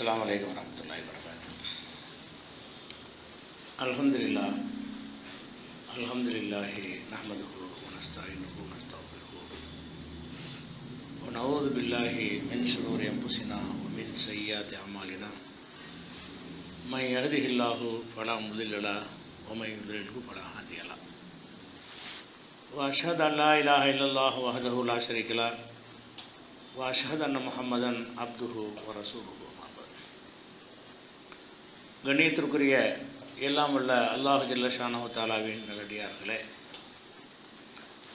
அஸ்லாம் வலைக்கம் வரமத்துல்லாய் வரகாத்து அலமதுல்லா அலமதுல்லாஹி நஹமதுஹு உனஸ்தாயினுஹு உனஸ்தாபிஹு ونعوذ بالله من شرور أنفسنا ومن سيئات أعمالنا من يهده الله فلا مضل له ومن يضلله فلا هادي له وأشهد أن لا إله إلا الله وحده لا شريك له وأشهد أن محمدا عبده ورسوله கண்ணியத்திற்குரிய எல்லாம் வல்ல அல்லாஹ் ஜில்லஷானு தாலாவின் நல்லடியார்களே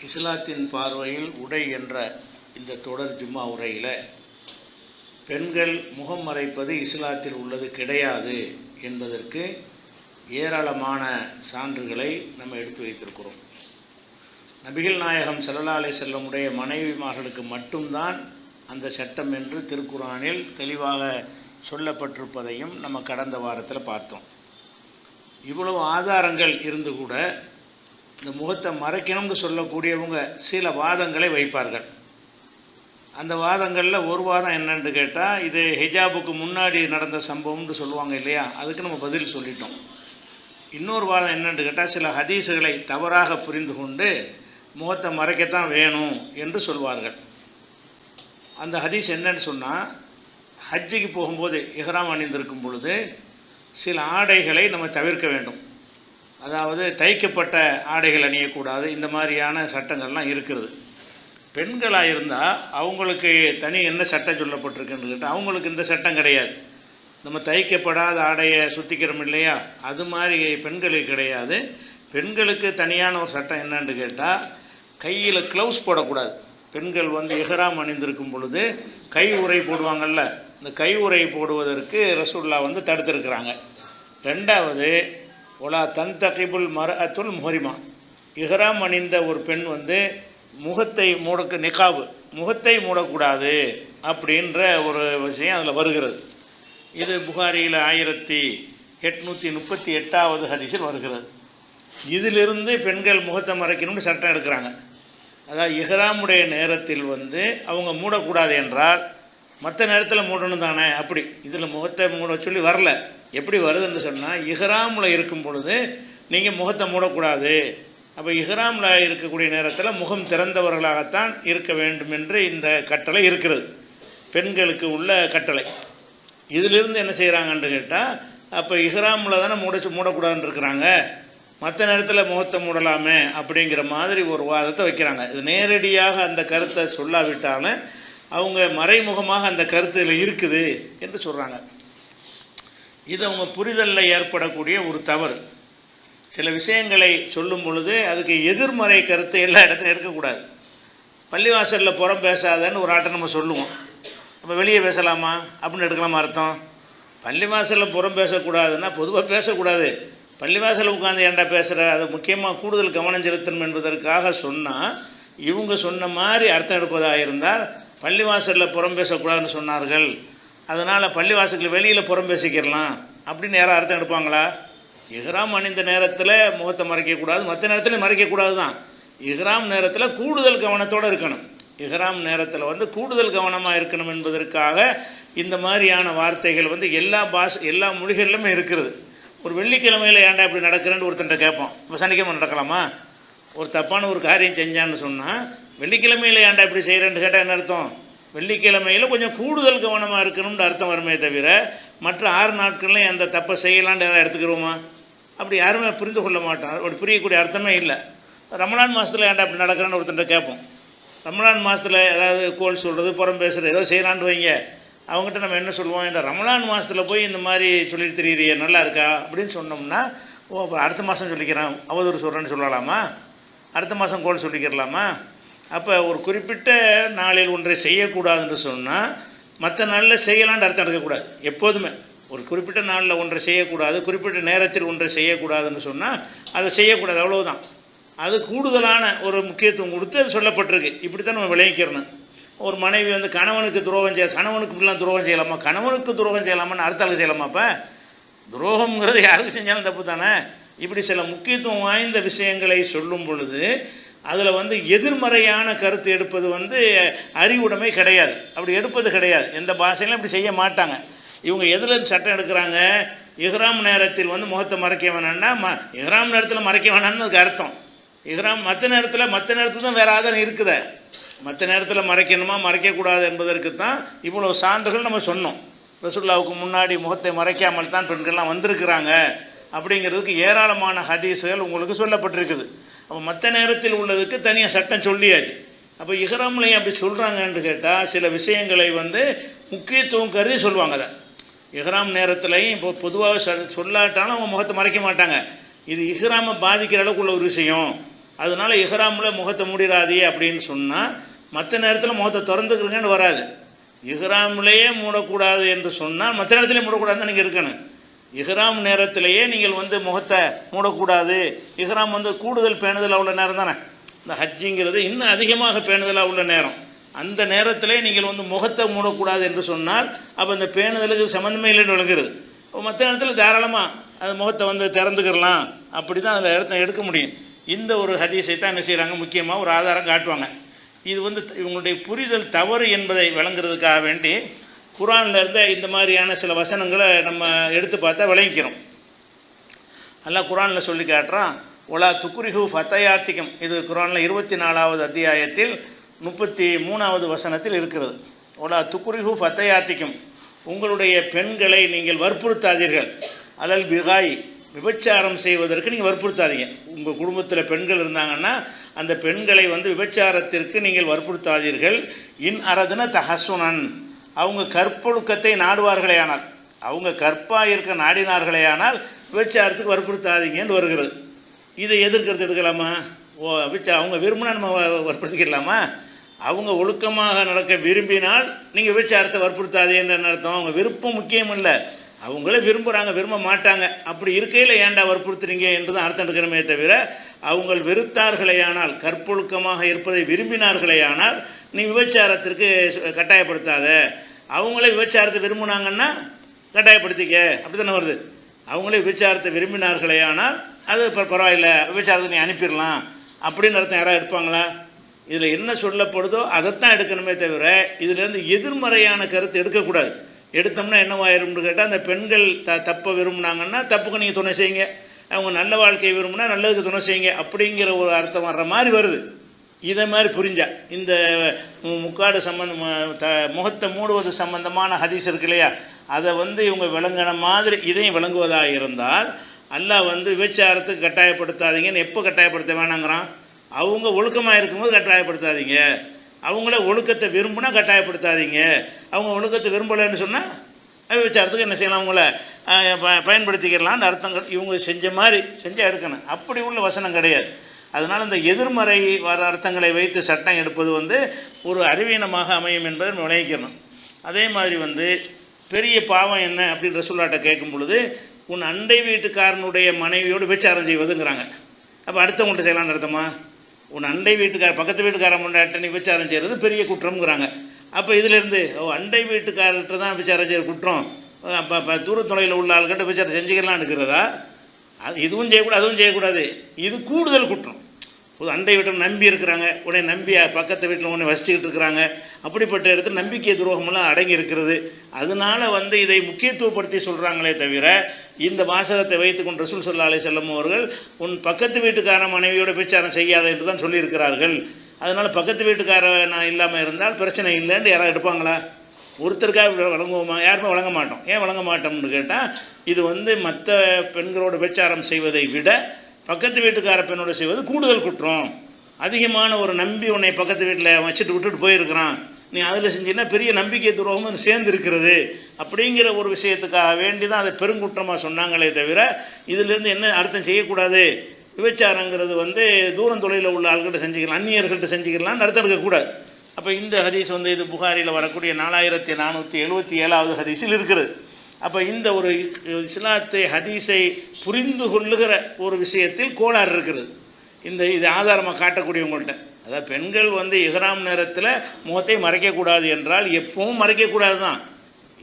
இஸ்லாத்தின் பார்வையில் உடை என்ற இந்த தொடர் ஜும்மா உரையில் பெண்கள் முகம் மறைப்பது இஸ்லாத்தில் உள்ளது கிடையாது என்பதற்கு ஏராளமான சான்றுகளை நம்ம எடுத்து வைத்திருக்கிறோம். நபிகள் நாயகம் செல்லலாலை செல்லமுடைய மனைவிமார்களுக்கு மட்டும்தான் அந்த சட்டம் என்று திருக்குறானில் தெளிவாக சொல்லப்பட்டிருப்பதையும் நம்ம கடந்த வாரத்தில் பார்த்தோம். இவ்வளவு ஆதாரங்கள் இருந்து கூட இந்த முகத்தை மறைக்கணும்னு சொல்லக்கூடியவங்க சில வாதங்களை வைப்பார்கள். அந்த வாதங்களில் ஒரு வாதம் என்னன்னு கேட்டால் இது ஹிஜாபுக்கு முன்னாடி நடந்த சம்பவம்னு சொல்லுவாங்க இல்லையா? அதுக்கு நம்ம பதில் சொல்லிட்டோம். இன்னொரு வாதம் என்னென்னு கேட்டால் சில ஹதீஸுகளை தவறாக புரிந்து கொண்டு முகத்தை மறைக்கத்தான் வேணும் என்று சொல்வார்கள். அந்த ஹதீஸ் என்னன்னு சொன்னால் ஹஜ்ஜிக்கு போகும்போது இஹ்ராம் அணிந்திருக்கும் பொழுது சில ஆடைகளை நம்ம தவிர்க்க வேண்டும். அதாவது தைக்கப்பட்ட ஆடைகள் அணியக்கூடாது இந்த மாதிரியான சட்டங்கள்லாம் இருக்கிறது. பெண்களாக இருந்தால் அவங்களுக்கு தனி என்ன சட்டம் சொல்லப்பட்டிருக்குன்னு கேட்டால் அவங்களுக்கு இந்த சட்டம் கிடையாது. நம்ம தைக்கப்படாத ஆடையை சுற்றிக்கிறோம் இல்லையா? அது மாதிரி பெண்களுக்கு கிடையாது. பெண்களுக்கு தனியான ஒரு சட்டம் என்னன்னு கேட்டால் கையில் க்ளவுஸ் போடக்கூடாது. பெண்கள் வந்து எஹராம் அணிந்திருக்கும் பொழுது கை உரை போடுவாங்கள்ல இந்த கை உரை போடுவதற்கு ரசூல்லா வந்து தடுத்திருக்கிறாங்க. ரெண்டாவது ஒலா தன் தகிபுல் மர அத்துல் முஹரிமா. இஹ்ராம் அணிந்த ஒரு பெண் வந்து முகத்தை மூடக்கு நிகாவு முகத்தை மூடக்கூடாது அப்படின்ற ஒரு விஷயம் அதில் வருகிறது. இது புகாரியில் ஆயிரத்தி எட்நூற்றி முப்பத்தி எட்டாவது ஹதீஸில் வருகிறது. இதிலிருந்து பெண்கள் முகத்தை மறைக்கணும்னு சட்டம் எடுக்கிறாங்க. அதாவது இஹ்ராமுடைய நேரத்தில் வந்து அவங்க மூடக்கூடாது என்றால் மற்ற நேரத்தில் மூடணும் தானே? அப்படி. இதில் முகத்தை மூட சொல்லி வரல. எப்படி வருதுன்னு சொன்னால் இஹ்ராமில் இருக்கும் பொழுது நீங்கள் முகத்தை மூடக்கூடாது. அப்போ இஹ்ராமில் இருக்கக்கூடிய நேரத்தில் முகம் திறந்தவர்களாகத்தான் இருக்க வேண்டும் என்று இந்த கட்டளை இருக்கிறது. பெண்களுக்கு உள்ள கட்டளை. இதிலிருந்து என்ன செய்கிறாங்கன்னு கேட்டால் அப்போ இஹ்ராமில் தானே மூட மூடக்கூடாதுன்னு இருக்கிறாங்க. மற்ற நேரத்தில் முகத்தை மூடலாமே அப்படிங்கிற மாதிரி ஒரு வாதத்தை வைக்கிறாங்க. இது நேரடியாக அந்த கருத்தை சொல்லாவிட்டாலும் அவங்க மறைமுகமாக அந்த கருத்தில் இருக்குது என்று சொல்கிறாங்க இது அவங்க புரிதலில் ஏற்படக்கூடிய ஒரு தவறு. சில விஷயங்களை சொல்லும் பொழுது அதுக்கு எதிர்மறை கருத்தை எல்லா இடத்துலையும் எடுக்கக்கூடாது. பள்ளிவாசலில் புறம் பேசாதன்னு ஒரு ஆட்டை நம்ம சொல்லுவோம். நம்ம வெளியே பேசலாமா? அப்படின்னு எடுக்கலாமா அர்த்தம்? பள்ளிவாசலில் புறம் பேசக்கூடாதுன்னா பொதுவாக பேசக்கூடாது. பள்ளிவாசலில் உட்காந்து ஏன்டா பேசுகிற அது முக்கியமாக கூடுதல் கவனம் செலுத்தணும் என்பதற்காக சொன்னால் இவங்க சொன்ன மாதிரி அர்த்தம் எடுப்பதாக இருந்தால் பள்ளிவாசலில் புறம் பேசக்கூடாதுன்னு சொன்னார்கள். அதனால் பள்ளிவாசலுக்கு வெளியில் புறம் பேசிக்கிறலாம். அப்படின்னு யாரும் அர்த்தம் எடுப்பாங்களா? இஹ்ராம் அணிந்த நேரத்தில் முகத்தை மறைக்கக்கூடாது மற்ற நேரத்தில் மறைக்கக்கூடாது தான் இஹ்ராம் நேரத்தில் கூடுதல் கவனத்தோடு இருக்கணும். இஹ்ராம் நேரத்தில் வந்து கூடுதல் கவனமாக இருக்கணும் என்பதற்காக இந்த மாதிரியான வார்த்தைகள் வந்து எல்லா பாஷ எல்லா மொழிகளிலுமே இருக்கிறது ஒரு வெள்ளிக்கிழமையில் ஏன்டா இப்படி நடக்கிறேன்னு ஒருத்தன்ட்ட கேட்போம். இப்போ சனிக்கிழமை நடக்கலாமா? ஒரு தப்பான ஒரு காரியம் செஞ்சான்னு சொன்னால் வெள்ளிக்கிழமையில் ஏன்டா இப்படி செய்கிறேன்னு கேட்டால் என்ன அர்த்தம்? வெள்ளிக்கிழமையில் கொஞ்சம் கூடுதல் கவனமாக இருக்கணும்னு அர்த்தம் வருமே தவிர மற்ற ஆறு நாட்கள்லையும் அந்த தப்பை செய்யலான்னு எதாவது எடுத்துக்கிறோமா? அப்படி யாருமே புரிந்து கொள்ள மாட்டோம். அப்படி புரியக்கூடிய அர்த்தமே இல்லை. ரமலான் மாதத்தில் ஏன்டா இப்படி நடக்கிறேன்னு ஒருத்தன்ட்ட கேட்போம். ரமலான் மாதத்தில் ஏதாவது கோல் சொல்கிறது புறம் பேசுகிறது ஏதோ செய்யலான்னு வைங்க. அவங்ககிட்ட நம்ம என்ன சொல்லுவோம்? இந்த ரமலான் மாதத்தில் போய் இந்த மாதிரி சொல்லிட்டு தெரியுறியே நல்லா இருக்கா? அப்படின்னு சொன்னோம்னா ஓ அடுத்த மாதம் சொல்லிக்கிறேன் அவதூறு சொல்கிறேன்னு சொல்லலாமா? அடுத்த மாதம் கோல் சொல்லிக்கிறலாமா? அப்போ ஒரு குறிப்பிட்ட நாளில் ஒன்றை செய்யக்கூடாதுன்னு சொன்னால் மற்ற நாளில் செய்யலான்னு அர்த்தம் எடுக்கக்கூடாது எப்போதுமே. ஒரு குறிப்பிட்ட நாளில் ஒன்றை செய்யக்கூடாது குறிப்பிட்ட நேரத்தில் ஒன்றை செய்யக்கூடாதுன்னு சொன்னால் அதை செய்யக்கூடாது அவ்வளோதான் அது கூடுதலான ஒரு முக்கியத்துவம் கொடுத்து அது சொல்லப்பட்டிருக்கு. இப்படி தான் நம்ம விளைவிக்கிறணும் ஒரு மனைவி வந்து கணவனுக்கு துரோகம் செய்ய கணவனுக்கு இப்படிலாம் துரோகம் செய்யலாமா? கணவனுக்கு துரோகம் செய்யலாமான்னு அடுத்த ஆளுக்கு செய்யலாமா அப்போ? துரோகம்ங்கிறது யாருக்கு செஞ்சாலும் தப்பு தானே இப்படி சில முக்கியத்துவம் வாய்ந்த விஷயங்களை சொல்லும் பொழுது அதில் வந்து எதிர்மறையான கருத்து எடுப்பது வந்து அறிவுடைமை கிடையாது. அப்படி எடுப்பது கிடையாது. எந்த பாஷையிலும் அப்படி செய்ய மாட்டாங்க. இவங்க எதுலேருந்து சட்டம் எடுக்கிறாங்க? இஹ்ராம் நேரத்தில் வந்து முகத்தை மறைக்க வேணாம்னா ம இஹ்ராம் நேரத்தில் மறைக்க வேணாம்னு அதுக்கு அர்த்தம். இஹ்ராம் மற்ற நேரத்தில் மற்ற நேரத்தில் தான் வேறு ஆதாரம் இருக்குதே. மற்ற நேரத்தில் மறைக்கணுமா? மறைக்கக்கூடாது என்பதற்கு தான் இவ்வளோ சான்றுகள் நம்ம சொன்னோம். ரசுல்லாவுக்கு முன்னாடி முகத்தை மறைக்காமல் தான் பெண்கள்லாம் வந்திருக்கிறாங்க. அப்படிங்கிறதுக்கு ஏராளமான ஹதீஸுகள் உங்களுக்கு சொல்லப்பட்டிருக்குது. அப்போ மற்ற நேரத்தில் உள்ளதுக்கு தனியாக சட்டம் சொல்லியாச்சு. அப்போ இஹ்ராம்லையும் அப்படி சொல்கிறாங்கன்னு கேட்டால் சில விஷயங்களை வந்து முக்கியத்துவம் கருதி சொல்லுவாங்க அதை. இஹ்ராம் நேரத்துலையும் இப்போ பொதுவாக சொல்லாட்டாலும் அவங்க முகத்தை மறைக்க மாட்டாங்க. இது இஹ்ராமை பாதிக்கிற அளவுக்கு உள்ள ஒரு விஷயம். அதனால இஹ்ராமில் முகத்தை மூடிடாதே அப்படின்னு சொன்னால் மற்ற நேரத்தில் முகத்தை திறந்துக்கிறங்கன்னு வராது. இஹ்ராம்லேயே மூடக்கூடாது என்று சொன்னால் மற்ற நேரத்துலேயே மூடக்கூடாதுன்னு நீங்கள் இருக்கணும். இஹ்ராம் நேரத்திலேயே நீங்கள் வந்து முகத்தை மூடக்கூடாது. இஹ்ராம் வந்து கூடுதல் பேணுதலாக உள்ள நேரம் தானே? இந்த ஹஜ்ஜிங்கிறது இன்னும் அதிகமாக பேணுதலாக உள்ள நேரம். அந்த நேரத்திலே நீங்கள் வந்து முகத்தை மூடக்கூடாது என்று சொன்னால் அப்போ இந்த பேணுதலுக்கு சம்மந்தமே இல்லைன்னு விளங்குறது. மற்ற நேரத்தில் தாராளமாக அது முகத்தை வந்து திறந்துக்கிடலாம். அப்படி தான் அதில் இடத்த எடுக்க முடியும். இந்த ஒரு ஹதீஸை தான் என்ன செய்கிறாங்க முக்கியமாக ஒரு ஆதாரம் காட்டுவாங்க. இது வந்து இவங்களுடைய புரிதல் தவறு என்பதை விளங்குறதுக்காக வேண்டி குரானில் இருந்த இந்த மாதிரியான சில வசனங்களை நம்ம எடுத்து பார்த்தா விளங்கிக்கிறோம். நல்லா குரானில் சொல்லி காட்டுறான் ஒலா துக்குரிஹு ஃபத்தயாத்திகம் இது குரானில் இருபத்தி நாலாவது அத்தியாயத்தில் முப்பத்தி மூணாவது வசனத்தில் இருக்கிறது. ஒலா துக்குரிஹு ஃபத்தயாத்திகம் உங்களுடைய பெண்களை நீங்கள் வற்புறுத்தாதீர்கள். அலல் பிகாய். விபச்சாரம் செய்வதற்கு நீங்கள் வற்புறுத்தாதீங்க. உங்கள் குடும்பத்தில் பெண்கள் இருந்தாங்கன்னா அந்த பெண்களை வந்து விபச்சாரத்திற்கு நீங்கள் வற்புறுத்தாதீர்கள். இன் அரதுன தஹசுனன். அவங்க கற்பொழுக்கத்தை நாடுவார்களே ஆனால் அவங்க கற்பாக இருக்க நாடினார்களே ஆனால் விபச்சாரத்துக்கு வற்புறுத்தாதீங்கன்னு வருகிறது. இதை எதிர்க்கிறது எடுக்கலாமா? ஓ விபச்சா அவங்க விரும்பினா நம்ம வ- வற்புறுத்திக்கலாமா? அவங்க ஒழுக்கமாக நடக்க விரும்பினால் நீங்கள் விபச்சாரத்தை வற்புறுத்தாதேன்னு அர்த்தம்? அவங்க விருப்பம் முக்கியம் இல்லை. அவங்களே விரும்புகிறாங்க விரும்ப மாட்டாங்க. அப்படி இருக்கையில் ஏன்டா வற்புறுத்துறீங்க என்று தான் அர்த்தம் எடுக்கிறமே தவிர அவங்கள் வெறுத்தார்களேயானால் கற்பொழுக்கமாக இருப்பதை விரும்பினார்களேயானால் நீ விபச்சாரத்திற்கு சு- கட்டாயப்படுத்தாத. அவங்களே விபச்சாரத்தை விரும்பினாங்கன்னா கட்டாயப்படுத்திக்க. அப்படி தானே வருது. அவங்களே விபச்சாரத்தை விரும்பினார்களேயானால் அது இப்போ பரவாயில்ல விபச்சாரத்தை நீ அனுப்பிடலாம் அப்படின்னு அர்த்தம் யாராவது எடுப்பாங்களா? இதில் என்ன சொல்லப்படுதோ அதைத்தான் எடுக்கணுமே தவிர இதிலேருந்து எதிர்மறையான கருத்து எடுக்கக்கூடாது. எடுத்தோம்னா என்னவாயிரும்னு கேட்டால் அந்த பெண்கள் த தப்பை விரும்பினாங்கன்னா தப்புக்கு நீங்கள் துணை செய்யுங்க. அவங்க நல்ல வாழ்க்கையை விரும்புனா நல்லதுக்கு துணை செய்யுங்க அப்படிங்கிற ஒரு அர்த்தம் வர்ற மாதிரி வருது. இதை மாதிரி புரிஞ்சா. இந்த மு- முக்காடு சம்பந்தம் த முகத்தை மூடுவது சம்பந்தமான ஹதீஸ் இருக்கு இல்லையா? அதை வந்து இவங்க விளங்கின மாதிரி இதையும் விளங்குவதாக இருந்தால் அல்லாஹ் வந்து விபச்சாரத்துக்கு கட்டாயப்படுத்தாதீங்கன்னு எப்போ கட்டாயப்படுத்த வேணாங்கிறான்? அவங்க ஒழுக்கமாக இருக்கும்போது கட்டாயப்படுத்தாதீங்க. அவங்கள ஒழுக்கத்தை விரும்புனா கட்டாயப்படுத்தாதீங்க. அவங்க ஒழுக்கத்தை விரும்பலைன்னு சொன்னால் விபச்சாரத்துக்கு என்ன செய்யலாம்? அவங்கள ப- பயன்படுத்திக்கிறலாம்னு அர்த்தங்கள் இவங்க செஞ்ச மாதிரி செஞ்சால் எடுக்கணும். அப்படி உள்ள வசனம் கிடையாது. அதனால் இந்த எதிர்மறை வர அர்த்தங்களை வைத்து சட்டம் எடுப்பது வந்து ஒரு அறிவீனமாக அமையும் என்பதை நுழைக்கணும் அதே மாதிரி வந்து பெரிய பாவம் என்ன அப்படின்னு ரசூல்லாட்ட கேட்கும் பொழுது உன் அண்டை வீட்டுக்காரனுடைய மனைவியோடு விபச்சாரம் செய்வதுங்கிறாங்க. அப்போ அடுத்தவங்கள்ட்ட செய்யலாம்னு அர்த்தமா? உன் அண்டை வீட்டுக்கார பக்கத்து வீட்டுக்காரன் முன்னாட்ட நீ விபச்சாரம் செய்கிறது பெரிய குற்றம்ங்கிறாங்க. அப்போ இதிலேருந்து ஓ அண்டை வீட்டுக்காரர்கிட்ட தான் விபச்சாரம் செய்கிற குற்றம். அப்போ இப்போ தூரத்துறையில் உள்ள ஆள்கிட்ட விபச்சாரம் செஞ்சுக்கலாம் இருக்கிறதா? அது இதுவும் செய்யக்கூடாது அதுவும் செய்யக்கூடாது. இது கூடுதல் குற்றம். ஒரு அண்டை வீட்டை நம்பி இருக்கிறாங்க உடனே நம்பி பக்கத்து வீட்டில் உடனே வசிச்சுக்கிட்டு இருக்கிறாங்க. அப்படிப்பட்ட இடத்துல நம்பிக்கை துரோகமெல்லாம் அடங்கி இருக்கிறது அதனால வந்து இதை முக்கியத்துவப்படுத்தி சொல்கிறாங்களே தவிர இந்த வாசகத்தை வைத்துக்கொண்டு ரசூல் சொல்லா அலி செல்லம் அவர்கள் உன் பக்கத்து வீட்டுக்கார மனைவியோட பிரச்சாரம் செய்யாத என்று தான் சொல்லியிருக்கிறார்கள். அதனால் பக்கத்து வீட்டுக்கார நான் இல்லாமல் இருந்தால் பிரச்சனை இல்லைன்னு யாராவது எடுப்பாங்களா? ஒருத்தருக்காக வழங்குவோமா? யாருமே வழங்க மாட்டோம். ஏன் வழங்க மாட்டோம்னு கேட்டால் இது வந்து மற்ற பெண்களோட பிரச்சாரம் செய்வதை விட பக்கத்து வீட்டுக்கார பெண்ணோட செய்வது கூடுதல் குற்றம். அதிகமான ஒரு நம்பி உன்னை பக்கத்து வீட்டில் வச்சுட்டு விட்டுட்டு போயிருக்கிறான். நீ அதில் செஞ்சீங்கன்னா பெரிய நம்பிக்கை துரோகமும் சேர்ந்து இருக்கிறது அப்படிங்கிற ஒரு விஷயத்துக்காக வேண்டி தான் அதை பெருங்குற்றமாக சொன்னாங்களே தவிர இதிலிருந்து என்ன அர்த்தம் செய்யக்கூடாது? விபச்சாரங்கிறது வந்து தூரம் தொழிலில் உள்ள ஆள்கிட்ட செஞ்சுக்கலாம் அந்நியர்கள்ட்ட செஞ்சுக்கலாம்னு அர்த்தம் எடுக்கக்கூடாது. அப்போ இந்த ஹதீஸ் வந்து இது புகாரியில் வரக்கூடிய நாலாயிரத்தி நானூற்றி எழுபத்தி ஏழாவது ஹதீஸில் இருக்கிறது அப்போ இந்த ஒரு இஸ்லாத்தை ஹதீஸை புரிந்து கொள்ளுகிற ஒரு விஷயத்தில் கோளாறு இருக்கிறது. இந்த இது ஆதாரமாக காட்டக்கூடியவங்கள்ட்ட. அதாவது பெண்கள் வந்து இஹ்ராம் நேரத்தில் முகத்தை மறைக்கக்கூடாது என்றால் எப்பவும் மறைக்கக்கூடாது தான்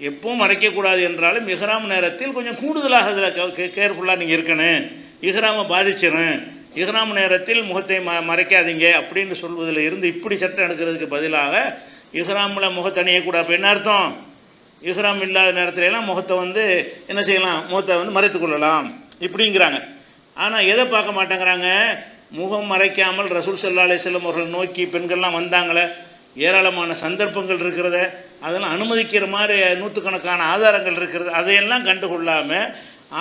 எப்பவும் மறைக்கக்கூடாது என்றாலும் இஹ்ராம் நேரத்தில் கொஞ்சம் கூடுதலாக அதில் கேர்ஃபுல்லாக நீங்கள் இருக்கணும். இஹ்ராமை பாதிச்சிடும் இஹ்ராம் நேரத்தில் முகத்தை ம மறைக்காதீங்க அப்படின்னு சொல்வதில் இருந்து இப்படி சட்டம் எடுக்கிறதுக்கு பதிலாக இஹ்ராமில் முகத்தணியக்கூடாது அப்போ என்ன அர்த்தம்? இஹ்ராம் இல்லாத நேரத்துல எல்லாம் முகத்தை வந்து என்ன செய்யலாம்? முகத்தை வந்து மறைத்து கொள்ளலாம். இப்படிங்கிறாங்க. ஆனால் எதை பார்க்க மாட்டேங்கிறாங்க? முகம் மறைக்காமல் ரசூல் சல்லா அலிஸ்லம் அவர்கள் நோக்கி பெண்கள்லாம் வந்தாங்களே. ஏராளமான சந்தர்ப்பங்கள் இருக்கிறத அதெல்லாம் அனுமதிக்கிற மாதிரி நூற்றுக்கணக்கான ஆதாரங்கள் இருக்கிறது. அதையெல்லாம் கண்டுகொள்ளாமல்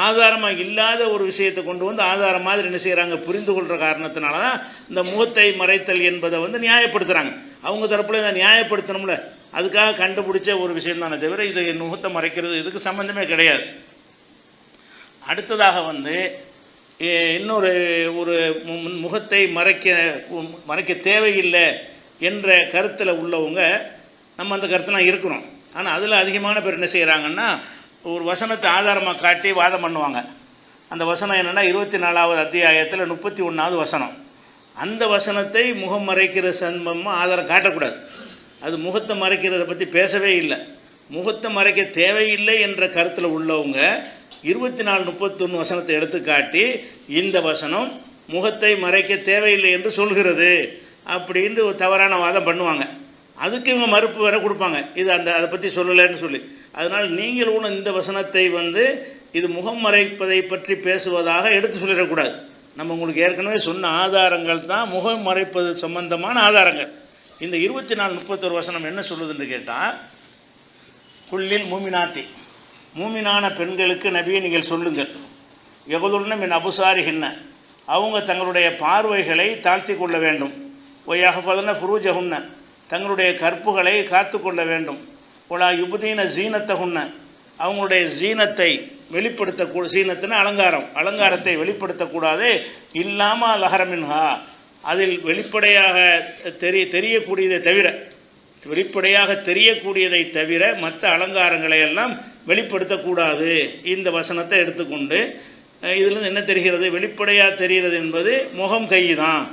ஆதாரமாக இல்லாத ஒரு விஷயத்தை கொண்டு வந்து ஆதாரம் மாதிரி என்ன செய்கிறாங்க புரிந்து கொள்கிற காரணத்தினால தான் இந்த முகத்தை மறைத்தல் என்பதை வந்து நியாயப்படுத்துகிறாங்க அவங்க தரப்பில் இதை நியாயப்படுத்தணும்ல. அதுக்காக கண்டுபிடிச்ச ஒரு விஷயம் தானே தவிர இது முகத்தை மறைக்கிறது இதுக்கு சம்மந்தமே கிடையாது. அடுத்ததாக வந்து இன்னொரு ஒரு மு- முகத்தை மறைக்க மறைக்க தேவையில்லை என்ற கருத்தில் உள்ளவங்க நம்ம அந்த கருத்துலாம் இருக்கிறோம். ஆனால் அதில் அதிகமான பேர் என்ன செய்கிறாங்கன்னா ஒரு வசனத்தை ஆதாரமாக காட்டி வாதம் பண்ணுவாங்க. அந்த வசனம் என்னென்னா இருபத்தி நாலாவது அத்தியாயத்தில் முப்பத்தி ஒன்றாவது வசனம். அந்த வசனத்தை முகம் மறைக்கிற சம்பமாக ஆதாரம் காட்டக்கூடாது. அது முகத்தை மறைக்கிறத பற்றி பேசவே இல்லை. முகத்தை மறைக்க தேவையில்லை என்ற கருத்தில் உள்ளவங்க இருபத்தி நாலு முப்பத்தொன்று வசனத்தை எடுத்துக்காட்டி இந்த வசனம் முகத்தை மறைக்க தேவையில்லை என்று சொல்கிறது அப்படின்னு ஒரு தவறான வாதம் பண்ணுவாங்க. அதுக்கு இவங்க மறுப்பு வேற கொடுப்பாங்க. இது அந்த அதை பற்றி சொல்லலைன்னு சொல்லி. அதனால் நீங்கள் கூட இந்த வசனத்தை வந்து இது முகம் மறைப்பதை பற்றி பேசுவதாக எடுத்து சொல்லிடக்கூடாது. நம்ம உங்களுக்கு ஏற்கனவே சொன்ன ஆதாரங்கள் தான் முகம் மறைப்பது சம்பந்தமான ஆதாரங்கள். இந்த இருபத்தி நாலு முப்பத்தொரு வசனம் என்ன சொல்லுதுன்னு கேட்டால் குள்ளில் மூமினாத்தி. மூமினான பெண்களுக்கு நபியை நீங்கள் சொல்லுங்கள். எவதுள்ள என் அபுசாரிகின்ன. அவங்க தங்களுடைய பார்வைகளை தாழ்த்தி கொள்ள வேண்டும். ஒய்யகபதன ஃபுரூஜகுன்ன தங்களுடைய கற்புகளை காத்து கொள்ள வேண்டும். யுபுதீன ஜீனத்தை ஜீனத்தகுன்ன அவங்களுடைய ஜீனத்தை வெளிப்படுத்த சீனத்தின அலங்காரம் அலங்காரத்தை வெளிப்படுத்தக்கூடாது. இல்லாமல் லஹரமின்ஹா அதில் வெளிப்படையாக தெரிய தெரியக்கூடியதை தவிர வெளிப்படையாக தெரியக்கூடியதை தவிர மற்ற அலங்காரங்களை எல்லாம் வெளிப்படுத்தக்கூடாது. இந்த வசனத்தை எடுத்துக்கொண்டு இதுலேருந்து இதிலிருந்து என்ன தெரிகிறது? வெளிப்படையாக தெரிகிறது என்பது முகம் கை தான்.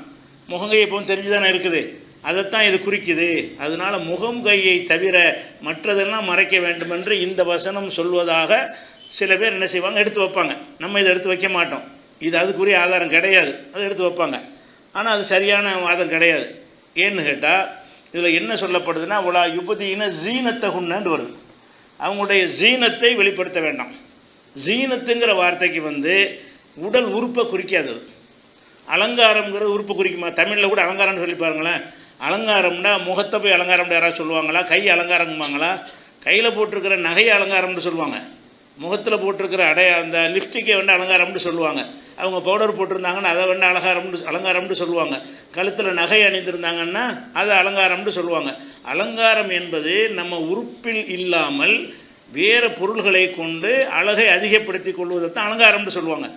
முகங்கை கை தெரிஞ்சு தானே இருக்குது? அதைத்தான் இது குறிக்குது. அதனால் முகம் கையை தவிர மற்றதெல்லாம் மறைக்க வேண்டும் என்று இந்த வசனம் சொல்வதாக சில பேர் என்ன செய்வாங்க? எடுத்து வைப்பாங்க. நம்ம இதை எடுத்து வைக்க மாட்டோம். இது அதுக்குரிய ஆதாரம் கிடையாது. அதை எடுத்து வைப்பாங்க. ஆனால் அது சரியான வாதம் கிடையாது. ஏன்னு கேட்டால் இதில் என்ன சொல்லப்படுதுன்னா உலா யுபதியின ஜீனத்தகுன்னு வருது. அவங்களுடைய ஜீனத்தை வெளிப்படுத்த வேண்டாம். ஜீனத்துங்கிற வார்த்தைக்கு வந்து உடல் உறுப்பை குறிக்காது அது. அலங்காரம்ங்கிறது உறுப்பு குறிக்குமா? தமிழில் கூட அலங்காரம்னு சொல்லி பாருங்களேன். அலங்காரம்னா முகத்தை போய் அலங்காரம்னு யாராவது சொல்லுவாங்களா? கை அலங்காரங்குவாங்களா கையில் போட்டிருக்கிற நகை அலங்காரம்னு சொல்லுவாங்க. முகத்தில் போட்டிருக்கிற அடைய அந்த லிப்ஸ்டிக்கை வந்து அலங்காரம்னு சொல்லுவாங்க. அவங்க பவுடர் போட்டிருந்தாங்கன்னா அதை வந்து அலங்காரம்னு அலங்காரம்னு சொல்லுவாங்க. கழுத்தில் நகை அணிந்திருந்தாங்கன்னா அதை அலங்காரம்னு சொல்லுவாங்க. அலங்காரம் என்பது நம்ம உறுப்பில் இல்லாமல் வேறு பொருள்களை கொண்டு அழகை அதிகப்படுத்தி கொள்வதை தான் அலங்காரம்னு சொல்லுவாங்க.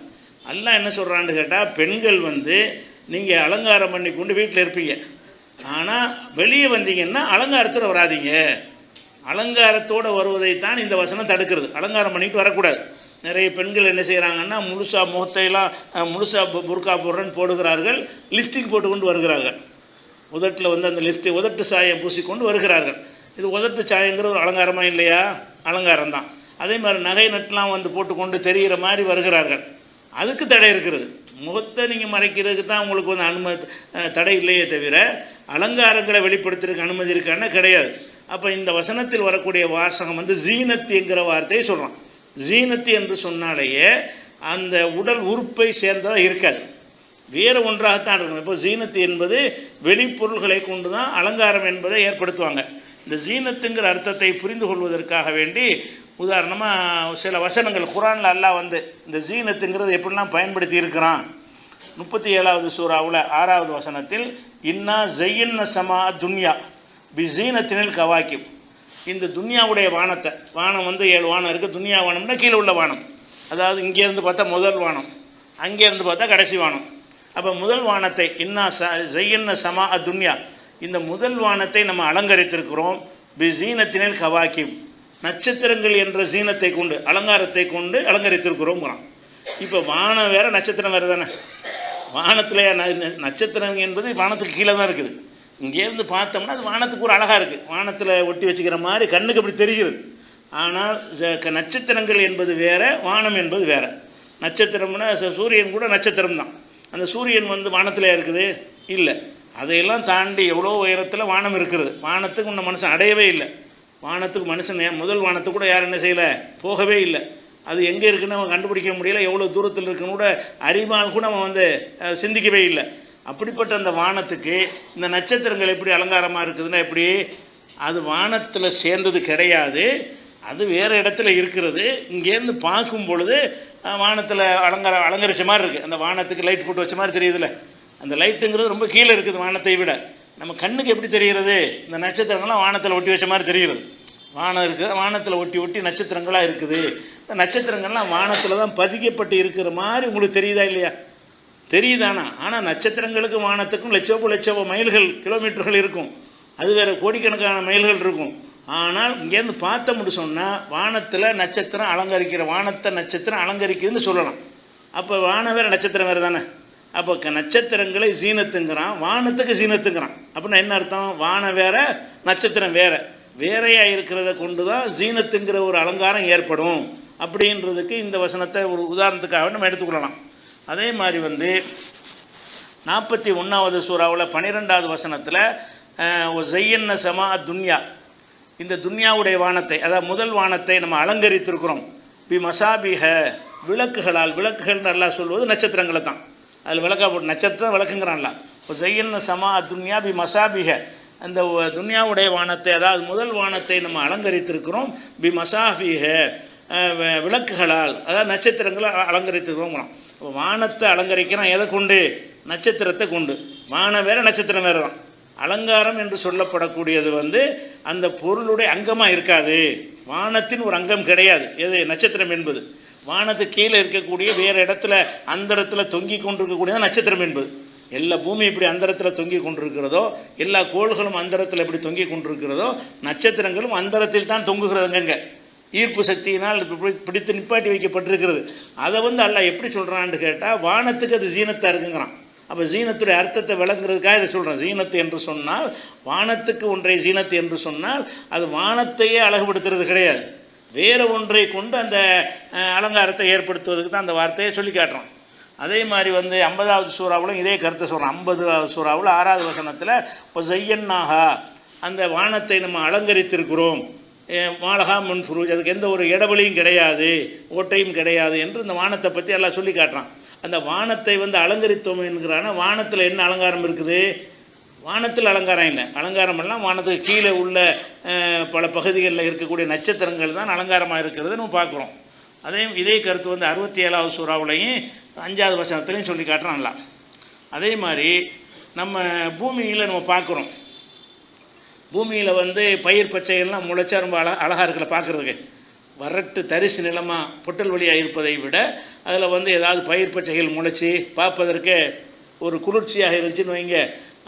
எல்லாம் என்ன சொல்கிறான்னு கேட்டால் பெண்கள் வந்து நீங்கள் அலங்காரம் பண்ணி கொண்டு வீட்டில் இருப்பீங்க. ஆனால் வெளியே வந்தீங்கன்னா அலங்காரத்தில் வராதீங்க. அலங்காரத்தோடு வருவதைத்தான் இந்த வசனம் தடுக்கிறது. அலங்காரம் பண்ணிட்டு வரக்கூடாது. நிறைய பெண்கள் என்ன செய்கிறாங்கன்னா முழுசாக முகத்தையெல்லாம் முழுசாக முழுசா புர்கா போடுறேன்னு போடுகிறார்கள் லிப்ஸ்டிக் போட்டுக்கொண்டு வருகிறார்கள். உதட்டில் வந்து அந்த லிப்ஸ்டிக் உதட்டு சாயம் பூசிக்கொண்டு வருகிறார்கள். இது உதட்டு சாயங்கிறது ஒரு அலங்காரமாக இல்லையா? அலங்காரம் தான் அதே மாதிரி நகை நட்டுலாம் வந்து போட்டுக்கொண்டு தெரிகிற மாதிரி வருகிறார்கள். அதுக்கு தடை இருக்கிறது. முகத்தை நீங்கள் மறைக்கிறதுக்கு தான் உங்களுக்கு வந்து அனுமதி தடை இல்லையே தவிர அலங்காரங்களை வெளிப்படுத்துறதுக்கு அனுமதி இருக்கான்னா கிடையாது. அப்போ இந்த வசனத்தில் வரக்கூடிய வாசகம் வந்து ஜீனத் என்கிற வார்த்தையை சொல்கிறோம் ஜீனத்து என்று சொன்னாலேயே அந்த உடல் உறுப்பை சேர்ந்ததாக இருக்காது. வேறு ஒன்றாகத்தான் இருக்கும். இப்போ ஜீனத்து என்பது வெளிப்பொருள்களை கொண்டு தான் அலங்காரம் என்பதை ஏற்படுத்துவாங்க. இந்த ஜீனத்துங்கிற அர்த்தத்தை புரிந்து கொள்வதற்காக வேண்டி உதாரணமாக சில வசனங்கள். குரானில் அல்லாஹ் வந்து இந்த ஜீனத்துங்கிறது எப்படிலாம் பயன்படுத்தி இருக்கிறான்? முப்பத்தி ஏழாவது சூறாவில் ஆறாவது வசனத்தில் இன்னா ஜெய்யன்ன சமா துன்யா. பி ஜீனத்தினில் கவாக்கிம். இந்த துன்யாவுடைய வானத்தை. வானம் வந்து ஏழு வானம் இருக்குது துன்யா வானம்னா கீழே உள்ள வானம். அதாவது இங்கேருந்து பார்த்தா முதல் வானம். அங்கேருந்து பார்த்தா கடைசி வானம். அப்போ முதல் வானத்தை இன்னா ச ஜெய்யன்ன சமா துன்யா. இந்த முதல் வானத்தை நம்ம அலங்கரித்திருக்கிறோம் பி ஜீனத்தினில் கவாக்கிம். நட்சத்திரங்கள் என்ற சீனத்தை கொண்டு அலங்காரத்தை கொண்டு அலங்கரித்திருக்கிறோங்கிறான். இப்போ வானம் வேறு நட்சத்திரம் வேறு தானே வானத்தில் நட்சத்திரம் என்பது வானத்துக்கு கீழே தான் இருக்குது. இங்கேருந்து பார்த்தோம்னா அது வானத்துக்கு ஒரு அழகாக இருக்குது வானத்தில் ஒட்டி வச்சுக்கிற மாதிரி கண்ணுக்கு அப்படி தெரிகிறது. ஆனால் நட்சத்திரங்கள் என்பது வேறு வானம் என்பது வேறு. நட்சத்திரம்னா ச- சூரியன் கூட நட்சத்திரம் தான். அந்த சூரியன் வந்து வானத்தில் இருக்குது? இல்லை. அதையெல்லாம் தாண்டி எவ்வளோ உயரத்தில் வானம் இருக்கிறது. வானத்துக்கு இந்த மனுஷன் அடையவே இல்லை. வானத்துக்கு மனுஷன் முதல் வானத்துக்கு கூட யாரும் என்ன செய்யலை? போகவே இல்லை. அது எங்கே இருக்குன்னு அவன் கண்டுபிடிக்க முடியல. எவ்வளோ தூரத்தில் இருக்குன்னு கூட அறிவால் கூட அவன் வந்து சிந்திக்கவே இல்லை. அப்படிப்பட்ட அந்த வானத்துக்கு இந்த நட்சத்திரங்கள் எப்படி அலங்காரமாக இருக்குதுன்னா எப்படி? அது வானத்தில் சேர்ந்தது கிடையாது. அது வேறு இடத்துல இருக்கிறது. இங்கேருந்து பார்க்கும் பொழுது வானத்தில் அலங்கார அலங்கரிச்ச மாதிரி இருக்குது அந்த வானத்துக்கு லைட் போட்டு வச்ச மாதிரி தெரியுதுல்ல? அந்த லைட்டுங்கிறது ரொம்ப கீழே இருக்குது வானத்தை விட. நம்ம கண்ணுக்கு எப்படி தெரிகிறது? இந்த நட்சத்திரங்கள்லாம் வானத்தில் ஒட்டி வச்ச மாதிரி தெரிகிறது. வானம் இருக்குது வானத்தில் ஒட்டி ஒட்டி நட்சத்திரங்களாக இருக்குது. இந்த நட்சத்திரங்கள்லாம் வானத்தில் தான் பதிக்கப்பட்டு இருக்கிற மாதிரி உங்களுக்கு தெரியுதா இல்லையா? தெரியுதானா? ஆனால் நட்சத்திரங்களுக்கு வானத்துக்கும் லட்சோப்பு லட்சோப்பு மைல்கள் கிலோமீட்டர்கள் இருக்கும். அது வேறு கோடிக்கணக்கான மைல்கள் இருக்கும். ஆனால் இங்கேருந்து பார்த்த முடி சொன்னால் வானத்தில் நட்சத்திரம் அலங்கரிக்கிற வானத்தை நட்சத்திரம் அலங்கரிக்குதுன்னு சொல்லலாம். அப்போ வானம் வேறு நட்சத்திரம் வேறு தானே அப்போ க- நட்சத்திரங்களை சீனத்துங்கிறான் வானத்துக்கு சீனத்துங்கிறான் அப்படின்னா என்ன அர்த்தம்? வானம் வேற நட்சத்திரம் வேற. வேறையாக இருக்கிறத கொண்டு தான் சீனத்துங்கிற ஒரு அலங்காரம் ஏற்படும். அப்படின்றதுக்கு இந்த வசனத்தை ஒரு உதாரணத்துக்காக நம்ம எடுத்துக்கொள்ளலாம். அதே மாதிரி வந்து நாற்பத்தி ஒன்றாவது சூறாவில் பன்னிரெண்டாவது வசனத்தில் ஒரு ஜெய்யன்ன சமா துன்யா. இந்த துன்யாவுடைய வானத்தை அதாவது முதல் வானத்தை நம்ம அலங்கரித்திருக்கிறோம். பி மசாபிஹ விளக்குகளால் விளக்குகள் நல்லா சொல்வது நட்சத்திரங்களை தான். அதில் விளக்கா போட்டு நட்சத்திரம் விளக்குங்கிறான்ல. இப்போ ஜெய்யன்ன சமா துன்யா பி மசாபிக அந்த துன்யாவுடைய வானத்தை அதாவது முதல் வானத்தை நம்ம அலங்கரித்திருக்கிறோம். பி மசாபிக விளக்குகளால் அதாவது நட்சத்திரங்களை அ- அலங்கரித்திருக்கிறோங்கிறோம் அப்போ வானத்தை அலங்கரிக்கிறான் எதை கொண்டு? நட்சத்திரத்தை கொண்டு. வானம் வேறு நட்சத்திரம் வேறு தான். அலங்காரம் என்று சொல்லப்படக்கூடியது வந்து அந்த பொருளுடைய அங்கமாக இருக்காது. வானத்தின் ஒரு அங்கம் கிடையாது. எது? நட்சத்திரம் என்பது. வானத்துக்கு கீழே இருக்கக்கூடிய வேறு இடத்துல அந்த இடத்துல தொங்கி கொண்டிருக்கக்கூடியது நட்சத்திரம் என்பது. எல்லா பூமி இப்படி அந்தரத்தில் தொங்கி கொண்டிருக்கிறதோ எல்லா கோள்களும் அந்தரத்தில் எப்படி தொங்கி கொண்டிருக்கிறதோ நட்சத்திரங்களும் அந்தரத்தில் தான் தொங்குகிறதுங்க ஈர்ப்பு சக்தியினால் பிடித்து நிப்பாட்டி வைக்கப்பட்டிருக்கிறது. அதை வந்து அல்லாஹ் எப்படி சொல்கிறான்னு கேட்டால் வானத்துக்கு அது ஜீனத்தாக இருக்குங்கிறான். அப்போ ஜீனத்துடைய அர்த்தத்தை விளங்குறதுக்காக இதை சொல்கிறேன் ஜீனத்து என்று சொன்னால் வானத்துக்கு ஒன்றை ஜீனத்து என்று சொன்னால் அது வானத்தையே அழகுபடுத்துறது கிடையாது. வேறு ஒன்றை கொண்டு அந்த அலங்காரத்தை ஏற்படுத்துவதற்கு தான் அந்த வார்த்தையை சொல்லி காட்டுறோம் அதே மாதிரி வந்து ஐம்பதாவது சூறாவிலும் இதே கருத்தை சொல்கிறோம் ஐம்பதாவது சூறாவில் ஆறாவது வசனத்தில் இப்போ ஜெய்யன்னாகா அந்த வானத்தை நம்ம அலங்கரித்திருக்கிறோம். மாலகா முன் ஃபுரூஜ் அதுக்கு எந்த ஒரு இடவெளியும் கிடையாது ஓட்டையும் கிடையாது என்று இந்த வானத்தை பற்றி எல்லாம் சொல்லி காட்டுறான். அந்த வானத்தை வந்து அலங்கரித்தோம் என்கிறான? வானத்தில் என்ன அலங்காரம் இருக்குது? வானத்தில் அலங்காரம் இல்லை. அலங்காரம் எல்லாம் வானத்துக்கு கீழே உள்ள பல பகுதிகளில் இருக்கக்கூடிய நட்சத்திரங்கள் தான் அலங்காரமாக இருக்கிறது நம்ம பார்க்குறோம். அதே இதே கருத்து வந்து அறுபத்தி ஏழாவது சூறாவிலையும் அஞ்சாவது வசனத்துலையும் சொல்லி காட்டுறான்லாம். அதே மாதிரி நம்ம பூமியில் நம்ம பார்க்குறோம். பூமியில் வந்து பயிர் பச்சைகள்லாம் முளைச்சா ரொம்ப அழ அழகாக இருக்கல பார்க்குறதுக்கு வறட்டு தரிசு நிலமாக பொட்டல் வழியாக இருப்பதை விட அதில் வந்து ஏதாவது பயிர் பச்சைகள் முளைச்சி பார்ப்பதற்கு ஒரு குளிர்ச்சியாக இருந்துச்சுன்னு வைங்க.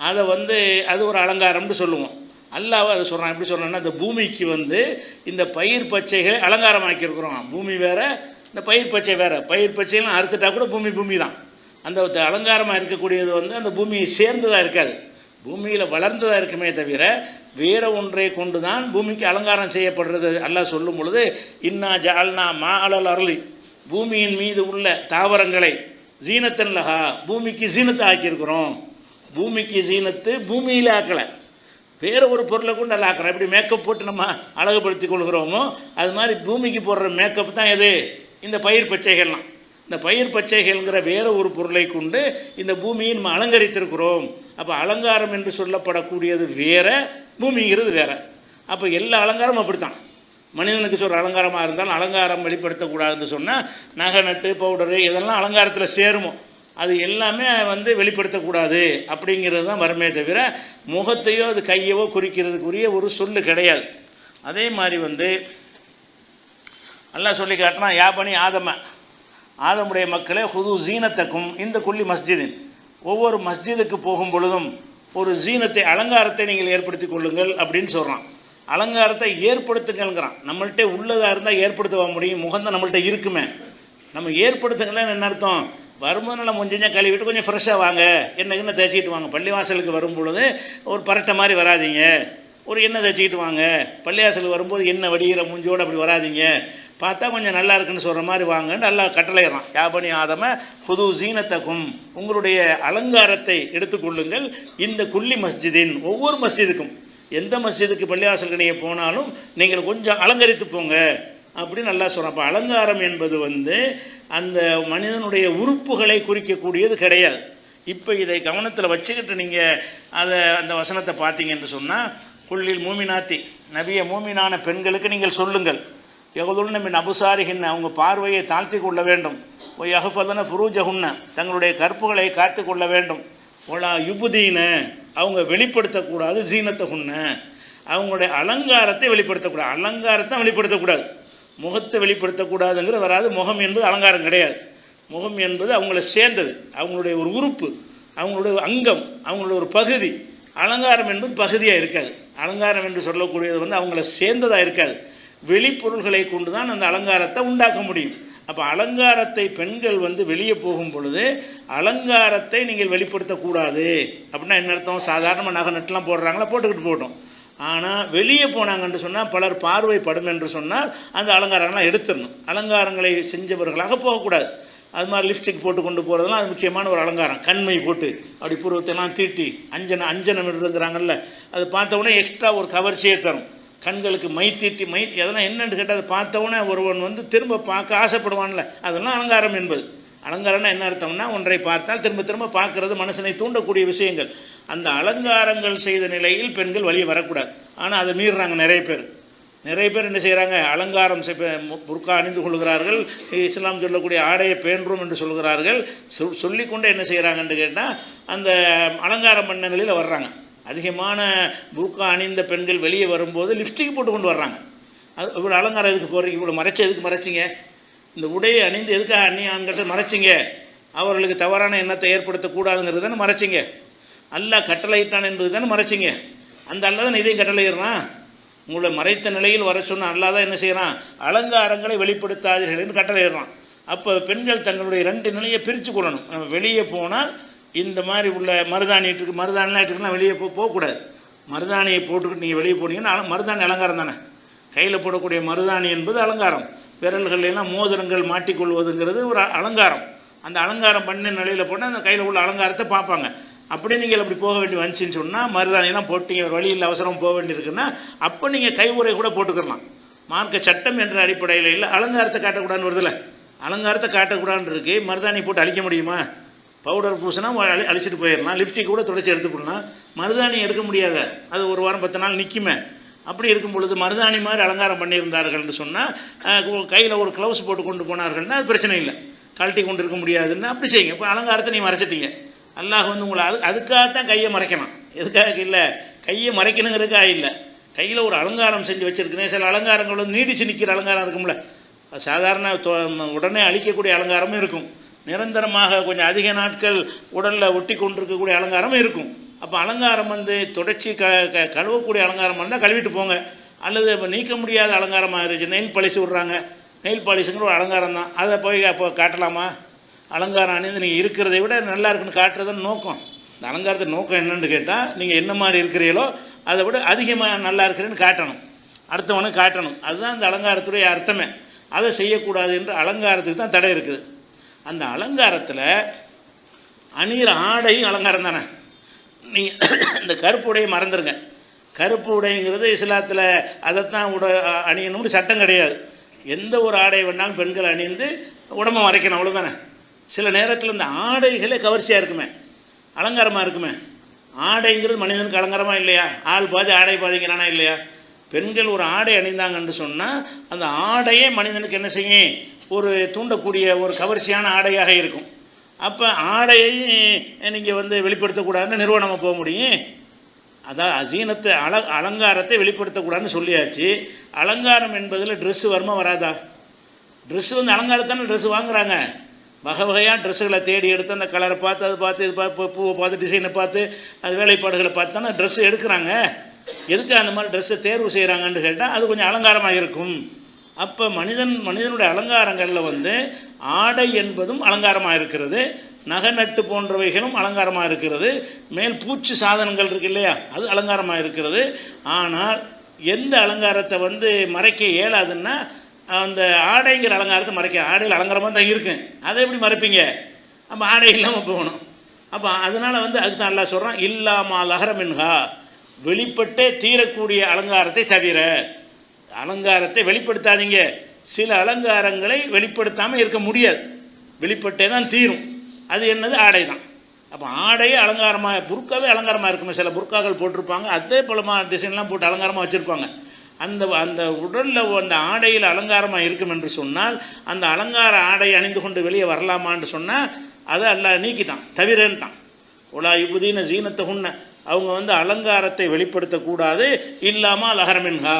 அதை வந்து அது ஒரு அலங்காரம்னு சொல்லுவோம். அல்லாஹ் அதை சொல்கிறான் எப்படி சொல்கிறான்னா இந்த பூமிக்கு வந்து இந்த பயிர் பச்சைகள் அலங்காரமாக்கியிருக்கிறோம். பூமி வேறு இந்த பயிர் பச்சை வேறு. பயிர் பச்சைலாம் அறுத்துட்டா கூட பூமி பூமி தான் அந்த அலங்காரமாக இருக்கக்கூடியது வந்து அந்த பூமியை சேர்ந்ததாக இருக்காது. பூமியில் வளர்ந்ததாக இருக்குமே தவிர வேற ஒன்றை கொண்டு தான் பூமிக்கு அலங்காரம் செய்யப்படுறது அல்லாஹ் சொல்லும் பொழுது இன்னா ஜால்னா மா அலல் அருளி பூமியின் மீது உள்ள தாவரங்களை ஜீனத்தன் லஹா பூமிக்கு ஜீனத்தை ஆக்கியிருக்கிறோம். பூமிக்கு ஜீனத்து பூமியில் ஆக்கலை. வேறு ஒரு பொருளை கொண்டு அதில் ஆக்கிறோம். எப்படி மேக்கப் போட்டு நம்ம அழகுபடுத்தி கொள்கிறோமோ அது மாதிரி பூமிக்கு போடுற மேக்கப் தான் எது இந்த பயிர் பச்சைகள்லாம். இந்த பயிர் பச்சைகள்ங்கிற வேறு ஒரு பொருளை கொண்டு இந்த பூமியை நம்ம அலங்கரித்திருக்கிறோம். அப்போ அலங்காரம் என்று சொல்லப்படக்கூடியது வேற பூமிங்கிறது வேற. அப்போ எல்லா அலங்காரமும் அப்படித்தான். மனிதனுக்கு சொல்கிற அலங்காரமாக இருந்தாலும் அலங்காரம் வெளிப்படுத்தக்கூடாதுன்னு சொன்னால் நகை நட்டு பவுடரு இதெல்லாம் அலங்காரத்தில் சேருமோ. அது எல்லாமே வந்து வெளிப்படுத்தக்கூடாது. அப்படிங்கிறது தான் வருமே தவிர முகத்தையோ அது கையவோ குறிக்கிறதுக்குரிய ஒரு சொல்லு கிடையாது. அதே மாதிரி வந்து நல்லா சொல்லி காட்டினா யாபனி ஆதம. ஆதமுடைய மக்களே ஹுது ஜீனத்தக்கும் இந்த குள்ளி மஸ்ஜிதின் ஒவ்வொரு மஸ்ஜிதுக்கு போகும் பொழுதும் ஒரு ஜீனத்தை அலங்காரத்தை நீங்கள் ஏற்படுத்தி கொள்ளுங்கள் அப்படின்னு சொல்கிறான் அலங்காரத்தை ஏற்படுத்துங்கள்ங்கிறான். நம்மள்ட்ட உள்ளதாக இருந்தால் ஏற்படுத்த முடியும்? முகந்தான் நம்மள்கிட்ட இருக்குமே. நம்ம ஏற்படுத்துங்களேன்னு என்ன அர்த்தம்? வரும்போது நல்லா முஞ்சிஞ்சா கழுவிட்டு கொஞ்சம் ஃப்ரெஷ்ஷாக வாங்க. என்னக்குன்னு தேய்ச்சிக்கிட்டு வாங்க? பள்ளிவாசலுக்கு வரும் பொழுது ஒரு பரட்டை மாதிரி வராதீங்க. ஒரு எண்ணெய் தேய்ச்சிக்கிட்டு வாங்க. பள்ளிவாசலுக்கு வரும்போது எண்ணெய் வடிகிற மூஞ்சோடு அப்படி வராதீங்க. பார்த்தா கொஞ்சம் நல்லா இருக்குன்னு சொல்கிற மாதிரி வாங்க. நல்லா கட்டளையிடறான். யாபனி ஆதம புது ஜீனத்தக்கும் உங்களுடைய அலங்காரத்தை எடுத்துக்கொள்ளுங்கள் இந்த குள்ளி மஸ்ஜிதின் ஒவ்வொரு மஸ்ஜிதுக்கும் எந்த மஸ்ஜிதுக்கு பள்ளிவாசலுக்கு நீங்கள் போனாலும் நீங்கள் கொஞ்சம் அலங்கரித்து போங்க அப்படின்னு நல்லா சொல்கிறோம் அப்போ அலங்காரம் என்பது வந்து அந்த மனிதனுடைய உறுப்புகளை குறிக்கக்கூடியது கிடையாது. இப்போ இதை கவனத்தில் வச்சுக்கிட்டு நீங்கள் அதை அந்த வசனத்தை பார்த்தீங்கன்னு சொன்னால் குள்ளில் மூமினாத்தி. நபிய மூமினான பெண்களுக்கு நீங்கள் சொல்லுங்கள். எவ்வளோ மின் அபுசாரிகின்ன அவங்க பார்வையை தாழ்த்தி கொள்ள வேண்டும். ஒய் அகஃபதன ஃபுரூஜகுன்ன தங்களுடைய கற்புகளை காத்து கொள்ள வேண்டும். ஒலா யுபுதீன அவங்க வெளிப்படுத்தக்கூடாது சீனத்தை குன்ன அவங்களுடைய அலங்காரத்தை வெளிப்படுத்தக்கூடாது. அலங்காரத்தை வெளிப்படுத்தக்கூடாது. முகத்தை வெளிப்படுத்தக்கூடாதுங்கிற வராது. முகம் என்பது அலங்காரம் கிடையாது. முகம் என்பது அவங்கள சேர்ந்தது. அவங்களுடைய ஒரு உறுப்பு அவங்களுடைய அங்கம் அவங்களுடைய ஒரு பகுதி. அலங்காரம் என்பது பகுதியாக இருக்காது. அலங்காரம் என்று சொல்லக்கூடியது வந்து அவங்கள சேர்ந்ததாக இருக்காது. வெளிப்பொருள்களை கொண்டு தான் அந்த அலங்காரத்தை உண்டாக்க முடியும். அப்போ அலங்காரத்தை பெண்கள் வந்து வெளியே போகும் பொழுது அலங்காரத்தை நீங்கள் வெளிப்படுத்தக்கூடாது அப்படின்னா என்ன அர்த்தம்? சாதாரணமாக நகை நட்டுலாம் போடுறாங்களா? போட்டுக்கிட்டு போட்டோம். ஆனால் வெளியே போனாங்கன்னு சொன்னால் பலர் பார்வைப்படும் என்று சொன்னால் அந்த அலங்காரங்கள்லாம் எடுத்துடணும். அலங்காரங்களை செஞ்சவர்களாக போகக்கூடாது. அது மாதிரி லிப்ஸ்டிக் போட்டு கொண்டு போகிறதுலாம் அது முக்கியமான ஒரு அலங்காரம். கண்மை போட்டு அப்படி பூர்வத்தைலாம் தீட்டி அஞ்சனம் அஞ்சனம் இருக்கிறாங்கல்ல அது பார்த்த உடனே எக்ஸ்ட்ரா ஒரு கவர்ச்சியை தரும். கண்களுக்கு மை தீட்டி மை எதனால் என்னென்னு கேட்டால் அதை பார்த்த ஒருவன் வந்து திரும்ப பார்க்க ஆசைப்படுவான்ல. அதெல்லாம் அலங்காரம் என்பது. அலங்காரம்னா என்ன அர்த்தம்னா ஒன்றை பார்த்தால் திரும்ப திரும்ப பார்க்கறது மனசனை தூண்டக்கூடிய விஷயங்கள். அந்த அலங்காரங்கள் செய்த நிலையில் பெண்கள் வழியே வரக்கூடாது. ஆனால் அதை மீறுறாங்க நிறைய பேர். நிறைய பேர் என்ன செய்கிறாங்க அலங்காரம் செய் மு- புர்கா அணிந்து கொள்கிறார்கள். இஸ்லாம் சொல்லக்கூடிய ஆடையை பேன்றும் என்று சொல்கிறார்கள். சொ சொல்லிக்கொண்டே என்ன செய்கிறாங்கன்னு கேட்டால் அந்த அலங்காரம் பண்ண நிலையில் வர்றாங்க. அதிகமான புர்கா அணிந்த பெண்கள் வெளியே வரும்போது லிப்ஸ்டிக் போட்டு கொண்டு வர்றாங்க. அது இவ்வளோ அலங்காரம் எதுக்கு போடுறீங்க இவ்வளோ மறைச்சி எதுக்கு மறைச்சிங்க? இந்த உடையை அணிந்து எதுக்காக அண்ணி மறைச்சிங்க? அவர்களுக்கு தவறான எண்ணத்தை ஏற்படுத்தக்கூடாதுங்கிறது தானே மறைச்சிங்க. அல்லா கட்டளையிட்டான் என்பது தானே மறைச்சிங்க. அந்த அல்லா தான் இதையும் கட்டளையிடுறான். உங்களை மறைத்த நிலையில் வர சொன்ன அல்லா தான் என்ன செய்கிறான் அலங்காரங்களை வெளிப்படுத்தாதீர்கள் என்று கட்டளையிடுறான். அப்போ பெண்கள் தங்களுடைய ரெண்டு நிலையை பிரித்து கொள்ளணும். நம்ம வெளியே போனால் இந்த மாதிரி உள்ள மருதாணிட்டுக்கு மருதாணிலாம் இட்டுக்குலாம் வெளியே போ போகக்கூடாது. மருதாணியை போட்டுக்கிட்டு நீங்கள் வெளியே போனீங்கன்னா மருதாணி அலங்காரம் தானே. கையில் போடக்கூடிய மருதாணி என்பது அலங்காரம். விரல்கள்லாம் மோதிரங்கள் மாட்டிக்கொள்வதுங்கிறது ஒரு அலங்காரம். அந்த அலங்காரம் பண்ண நிலையில் போனால் அந்த கையில் உள்ள அலங்காரத்தை பார்ப்பாங்க. அப்படி நீங்கள் அப்படி போக வேண்டி வந்துச்சுன்னு சொன்னால் மருதாணியெல்லாம் போட்டீங்க ஒரு வழியில் அவசரம் போக வேண்டியிருக்குன்னா அப்போ நீங்கள் கை கூட போட்டுக்கலாம் மார்க்க சட்டம் என்ற அடிப்படையில் இல்லை அலங்காரத்தை காட்டக்கூடாதுன்னு வருதுல்ல. அலங்காரத்தை காட்டக்கூடாதுன்னு இருக்கு மருதாணி போட்டு அழிக்க முடியுமா? பவுடர் பூசினா அழி அழிச்சிட்டு போயிடலாம். லிப்ஸ்டிக் கூட தொடச்சி எடுத்து போடலாம். மருதாணி எடுக்க முடியாத. அது ஒரு வாரம் பத்து நாள் நிற்குமே அப்படி இருக்கும் பொழுது மருதாணி மாதிரி அலங்காரம் பண்ணியிருந்தார்கள்னு சொன்னால் கையில் ஒரு க்ளவுஸ் போட்டு கொண்டு போனார்கள்னா அது பிரச்சனை இல்லை. கழட்டி கொண்டு இருக்க முடியாதுன்னு அப்படி செய்யுங்க. இப்போ அலங்காரத்தை நீ மறைச்சிட்டீங்க. அல்லாஹ் வந்து உங்களை அது அதுக்காகத்தான் கையை மறைக்கணும். எதுக்காக இல்லை? கையை மறைக்கணுங்கிறதுக்காக இல்லை. கையில் ஒரு அலங்காரம் செஞ்சு வச்சுருக்கேன் சில அலங்காரங்கள் வந்து நீடிச்சு நிற்கிற அலங்காரம் இருக்கும்ல. சாதாரண உடனே அழிக்கக்கூடிய அலங்காரமும் இருக்கும். நிரந்தரமாக கொஞ்சம் அதிக நாட்கள் உடலில் ஒட்டி கொண்டிருக்கக்கூடிய அலங்காரம் இருக்கும். அப்போ அலங்காரம் வந்து தொடர்ச்சி க க கழுவக்கூடிய அலங்காரம் இருந்தால் கழுவிட்டு போங்க. அல்லது இப்போ நீக்க முடியாத அலங்காரமாக இருந்துச்சு நெயில் பாலிஷ் விட்றாங்க. நெயில் பாலிஷுங்கிற ஒரு அலங்காரம் தான். அதை போய் அப்போ காட்டலாமா? அலங்காரம் அணிந்து நீங்கள் இருக்கிறதை விட நல்லா இருக்குன்னு காட்டுறதுன்னு நோக்கம். இந்த அலங்காரத்தை நோக்கம் என்னென்னு கேட்டால் நீங்கள் என்ன மாதிரி இருக்கிறீங்களோ அதை விட அதிகமாக நல்லா இருக்கிறேன்னு காட்டணும். அடுத்தவனுக்கு காட்டணும். அதுதான் இந்த அலங்காரத்துடைய அர்த்தமே. அதை செய்யக்கூடாது என்று அலங்காரத்துக்கு தான் தடை இருக்குது. அந்த அலங்காரத்தில் அணிகிற ஆடையும் அலங்காரம் தானே? நீங்கள் இந்த கருப்பு உடையை மறந்துடுங்க கருப்பு உடைங்கிறது இஸ்லாத்தில் அதைத்தான் உட அணியணும்னு சட்டம் கிடையாது. எந்த ஒரு ஆடை வேணாலும் பெண்கள் அணிந்து உடம்பை மறைக்கணும் அவ்வளோதானே சில நேரத்தில் இந்த ஆடைகளே கவர்ச்சியாக இருக்குமே. அலங்காரமாக இருக்குமே. ஆடைங்கிறது மனிதனுக்கு அலங்காரமாக இல்லையா? ஆள் பாதி ஆடை பாதிக்கிறானா இல்லையா? பெண்கள் ஒரு ஆடை அணிந்தாங்கன்னு சொன்னால் அந்த ஆடையே மனிதனுக்கு என்ன செய்யும்? ஒரு தூண்டக்கூடிய ஒரு கவர்ச்சியான ஆடையாக இருக்கும். அப்போ ஆடையை நீங்கள் வந்து வெளிப்படுத்தக்கூடாதுன்னு நிறுவனமாக போக முடியும். அதான் அசீனத்தை அல அலங்காரத்தை வெளிப்படுத்தக்கூடாதுன்னு சொல்லியாச்சு. அலங்காரம் என்பதில் ட்ரெஸ்ஸு வருமா வராதா? ட்ரெஸ்ஸு வந்து அலங்காரத்தானே ட்ரெஸ்ஸு வாங்குறாங்க. வகை வகையாக ட்ரெஸ்ஸுகளை தேடி எடுத்து அந்த கலரை பார்த்து அதை பார்த்து இது பார்த்து பூவை பார்த்து டிசைனை பார்த்து அது வேலைப்பாடுகளை பார்த்து தானே ட்ரெஸ்ஸு எடுக்கிறாங்க. எதுக்கு அந்த மாதிரி ட்ரெஸ்ஸை தேர்வு செய்கிறாங்கன்னு கேட்டால் அது கொஞ்சம் அலங்காரமாக இருக்கும். அப்போ மனிதன் மனிதனுடைய அலங்காரங்களில் வந்து ஆடை என்பதும் அலங்காரமாக இருக்கிறது நகை நட்டு போன்றவைகளும் அலங்காரமாக இருக்கிறது மேல் பூச்சி சாதனங்கள் இருக்கு இல்லையா? அது அலங்காரமாக இருக்கிறது ஆனால் எந்த அலங்காரத்தை வந்து மறைக்க இயலாதுன்னா அந்த ஆடைங்கிற அலங்காரத்தை மறைக்க ஆடையில் அலங்காரமாக தான் இருக்கு. அதை எப்படி மறைப்பீங்க? அப்போ ஆடை இல்லாமல் போகணும். அப்போ அதனால் வந்து அதுக்கு தான் நல்லா சொல்கிறான் இல்லாமல் லஹரமின்ஹா. வெளிப்பட்டே தீரக்கூடிய அலங்காரத்தை தவிர அலங்காரத்தை வெளிப்படுத்தாதீங்க. சில அலங்காரங்களை வெளிப்படுத்தாமல் இருக்க முடியாது. வெளிப்பட்டே தான் தீரும். அது என்னது? ஆடை தான். அப்போ ஆடையே அலங்காரமாக புர்க்காவே அலங்காரமாக இருக்குமே. சில புர்க்காக்கள் போட்டிருப்பாங்க. அதே போலமா டிசைன்லாம் போட்டு அலங்காரமாக வச்சுருப்பாங்க. அந்த அந்த உடலில் அந்த ஆடையில் அலங்காரமாக இருக்கும் என்று சொன்னால் அந்த அலங்கார ஆடை அணிந்து கொண்டு வெளியே வரலாமான்னு சொன்னால் அதை அல்ல நீக்கிட்டான் தவிரன்ட்டான். உலா இபுதீன ஜீனத்தை உண்ண அவங்க வந்து அலங்காரத்தை வெளிப்படுத்தக்கூடாது. இல்லாமல் அலஹரமின்ஹா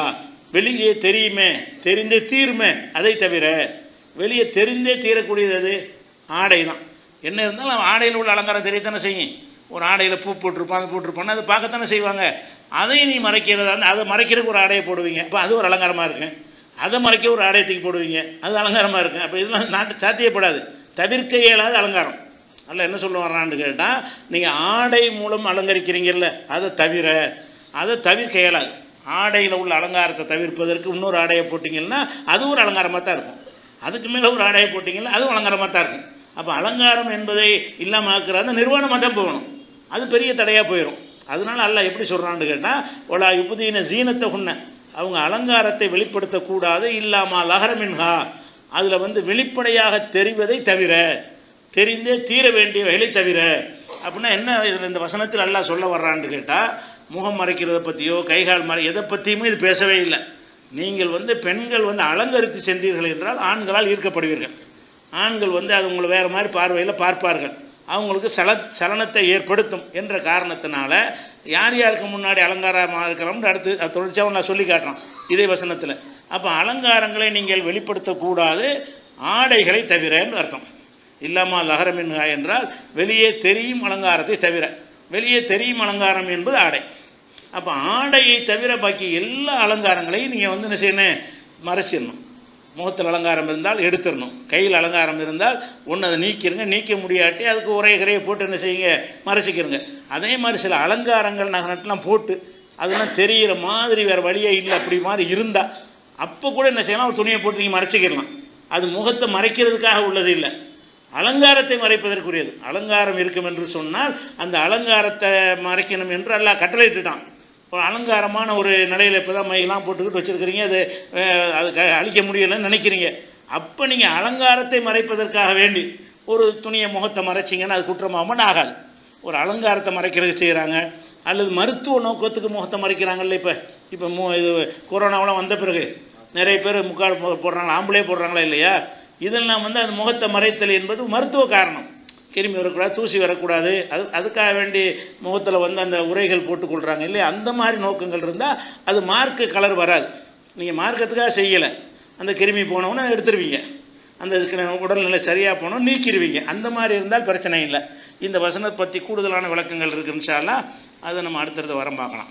வெளியே தெரியுமே தெரிந்தே தீருமே அதை தவிர வெளியே தெரிந்தே தீரக்கூடியது அது? ஆடை தான். என்ன இருந்தாலும் ஆடையில் உள்ள அலங்காரம் தெரியத்தானே செய்யும்? ஒரு ஆடையில் பூ போட்டிருப்பான் அது போட்டிருப்பான் அதை பார்க்கத்தானே செய்வாங்க. அதையும் நீ மறைக்கிறதா இருந்தால் அதை மறைக்கிறதுக்கு ஒரு ஆடையை போடுவீங்க. அப்போ அது ஒரு அலங்காரமாக இருக்கும் அதை மறைக்க ஒரு ஆடையை தூக்கி போடுவீங்க. அது அலங்காரமாக இருக்கும் அப்போ இதெல்லாம் நாட்டு சாத்தியப்படாது. தவிர்க்க இயலாத அலங்காரம். அல்ல என்ன சொல்ல வர்றான்னு கேட்டால் நீங்கள் ஆடை மூலம் அலங்கரிக்கிறீங்கல்ல அதை தவிர அதை தவிர்க்க இயலாது. ஆடையில் உள்ள அலங்காரத்தை தவிர்ப்பதற்கு இன்னொரு ஆடையை போட்டிங்கன்னா அது ஒரு அலங்காரமாக தான் இருக்கும். அதுக்கு மேலே ஒரு ஆடையை போட்டிங்கன்னா அதுவும் அலங்காரமாக தான் இருக்கும். அப்போ அலங்காரம் என்பதை இல்லாமல் ஆக்குற அந்த நிர்வாணமாக தான் போகணும். அது பெரிய தடையாக போயிடும் அதனால் அல்லாஹ் எப்படி சொல்கிறான்னு கேட்டால் ஒலா யுபுதீன சீனத்தை உண்ண அவங்க அலங்காரத்தை வெளிப்படுத்தக்கூடாது இல்லாமல் லஹரமின்ஹா. அதில் வந்து வெளிப்படையாக தெரிவதை தவிர தெரிந்தே தீர வேண்டியவைகளை தவிர அப்படின்னா என்ன இதில் இந்த வசனத்தில் நல்லா சொல்ல வர்றான்னு கேட்டால் முகம் மறைக்கிறத பற்றியோ கைகால் மறை எதை பற்றியுமே இது பேசவே இல்லை. நீங்கள் வந்து பெண்கள் வந்து அலங்கரித்து சென்றீர்கள் என்றால் ஆண்களால் ஈர்க்கப்படுவீர்கள். ஆண்கள் வந்து அது உங்களை வேறு மாதிரி பார்வையில் பார்ப்பார்கள். அவங்களுக்கு சல சலனத்தை ஏற்படுத்தும் என்ற காரணத்தினால யார் யாருக்கு முன்னாடி அலங்காரமாக இருக்கிறோம்னு அடுத்து தொடர்ச்சியாக நான் சொல்லி காட்டுறோம் இதே வசனத்தில். அப்போ அலங்காரங்களை நீங்கள் வெளிப்படுத்தக்கூடாது ஆடைகளை தவிரன்னு அர்த்தம். இல்லாமல் லகரமின்ஹா என்றால் வெளியே தெரியும் அலங்காரத்தை தவிர. வெளியே தெரியும் அலங்காரம் என்பது ஆடை. அப்போ ஆடையை தவிர பாக்கி எல்லா அலங்காரங்களையும் நீங்கள் வந்து என்ன செய்யணும்? மறைச்சிடணும். முகத்தில் அலங்காரம் இருந்தால் எடுத்துடணும். கையில் அலங்காரம் இருந்தால் ஒன்று அதை நீக்கிருங்க. நீக்க முடியாட்டி அதுக்கு ஒரே கரையை போட்டு என்ன செய்யுங்க? மறைச்சிக்கிறங்க அதே மாதிரி சில அலங்காரங்கள் நகரட்டெலாம் போட்டு அதெல்லாம் தெரிகிற மாதிரி வேறு வழியே இல்லை அப்படி மாதிரி இருந்தால் அப்போ கூட என்ன செய்யலாம்? ஒரு துணியை போட்டு நீங்கள் மறைச்சிக்கிடலாம். அது முகத்தை மறைக்கிறதுக்காக உள்ளது இல்லை. அலங்காரத்தை மறைப்பதற்குரியது. அலங்காரம் இருக்கும் என்று சொன்னால் அந்த அலங்காரத்தை மறைக்கணும் என்று அல்லாஹ் கட்டளையிட்டுட்டான். ஒரு அலங்காரமான ஒரு நிலையில் இப்போ தான் மையெல்லாம் போட்டுக்கிட்டு வச்சுருக்கிறீங்க அது அது க அழிக்க முடியலைன்னு நினைக்கிறீங்க. அப்போ நீங்கள் அலங்காரத்தை மறைப்பதற்காக வேண்டி ஒரு துணியை முகத்தை மறைச்சிங்கன்னா அது குற்றமாகமன்னு ஆகாது. ஒரு அலங்காரத்தை மறைக்கிறதுக்கு செய்கிறாங்க அல்லது மருத்துவ நோக்கத்துக்கு முகத்தை மறைக்கிறாங்கல்ல இப்போ. இப்போ மு இது கொரோனாவெலாம் வந்த பிறகு நிறைய பேர் முக்கால் போடுறாங்களா ஆம்பளே போடுறாங்களா இல்லையா? இதெல்லாம் வந்து அந்த முகத்தை மறைத்தல் என்பது மருத்துவ காரணம். கிருமி வரக்கூடாது தூசி வரக்கூடாது. அது அதுக்காக வேண்டி முகத்தில் வந்து அந்த உரைகள் போட்டுக்கொள்கிறாங்க இல்லையா? அந்த மாதிரி நோக்கங்கள் இருந்தால் அது மார்க்கு கலர் வராது. நீங்கள் மார்க்கத்துக்காக செய்யலை. அந்த கிருமி போனவொன்னே எடுத்துருவீங்க. அந்த இதுக்கு உடல்நிலை சரியாக போனோம் நீக்கிடுவீங்க அந்த மாதிரி இருந்தால் பிரச்சனை இல்லை. இந்த வசனத்தை பற்றி கூடுதலான விளக்கங்கள் இருக்குன்னு அதை நம்ம அடுத்தடுத்த வரம் பார்க்கலாம்.